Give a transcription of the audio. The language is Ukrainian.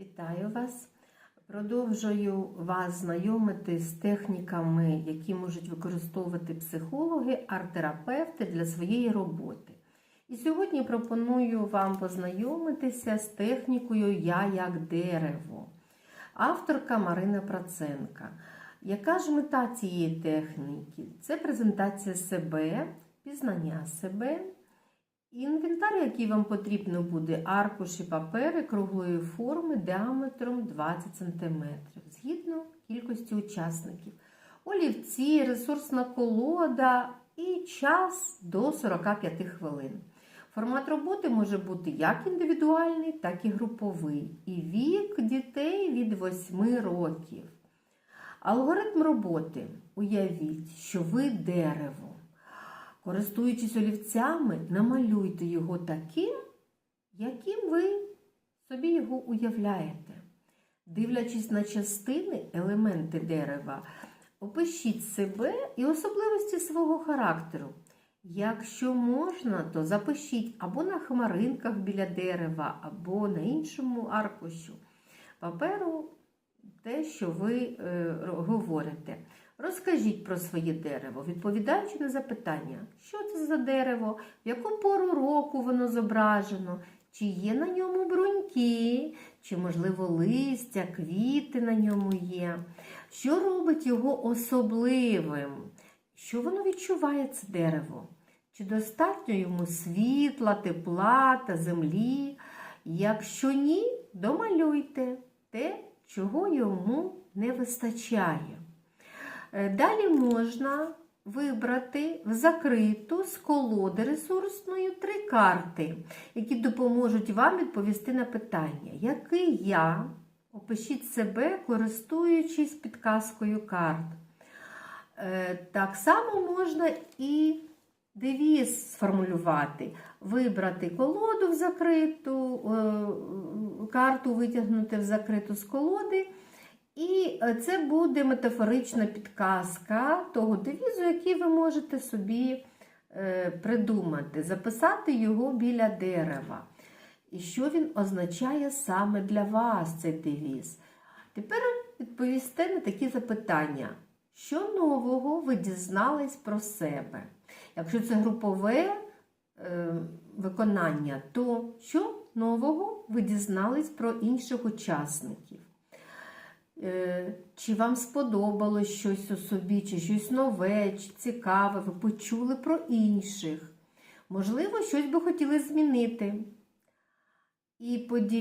Вітаю вас! Продовжую вас знайомити з техніками, які можуть використовувати психологи, арт-терапевти для своєї роботи. І сьогодні пропоную вам познайомитися з технікою Я як дерево, авторка Марина Проценка. Яка ж мета цієї техніки? Це презентація себе, пізнання себе. Інвентар, який вам потрібно буде, аркуші папери круглої форми діаметром 20 см, згідно кількості учасників. Олівці, ресурсна колода і час до 45 хвилин. Формат роботи може бути як індивідуальний, так і груповий. І вік дітей від 8 років. Алгоритм роботи. Уявіть, що ви дерево. Користуючись олівцями, намалюйте його таким, яким ви собі його уявляєте. Дивлячись на частини, елементи дерева, опишіть себе і особливості свого характеру. Якщо можна, то запишіть або на хмаринках біля дерева, або на іншому аркушу паперу те, що ви е, говорите. Розкажіть про своє дерево, відповідаючи на запитання, що це за дерево, в яку пору року воно зображено, чи є на ньому бруньки, чи, можливо, листя, квіти на ньому є, що робить його особливим, що воно відчуває це дерево, чи достатньо йому світла, тепла та землі. Якщо ні, домалюйте те, чого йому не вистачає. Далі можна вибрати в закриту з колоди ресурсної три карти, які допоможуть вам відповісти на питання, який я, опишіть себе, користуючись підказкою карт. Так само можна і девіз сформулювати, вибрати колоду в закриту, карту витягнути в закриту з колоди. І це буде метафорична підказка того девізу, який ви можете собі придумати, записати його біля дерева. І що він означає саме для вас, цей девіз. Тепер відповісте на такі запитання. Що нового ви дізнались про себе? Якщо це групове е, виконання, то що нового ви дізнались про інших учасників? Чи вам сподобалось щось у собі, чи щось нове, чи цікаве, ви почули про інших? Можливо, щось би хотіли змінити. І поділіться.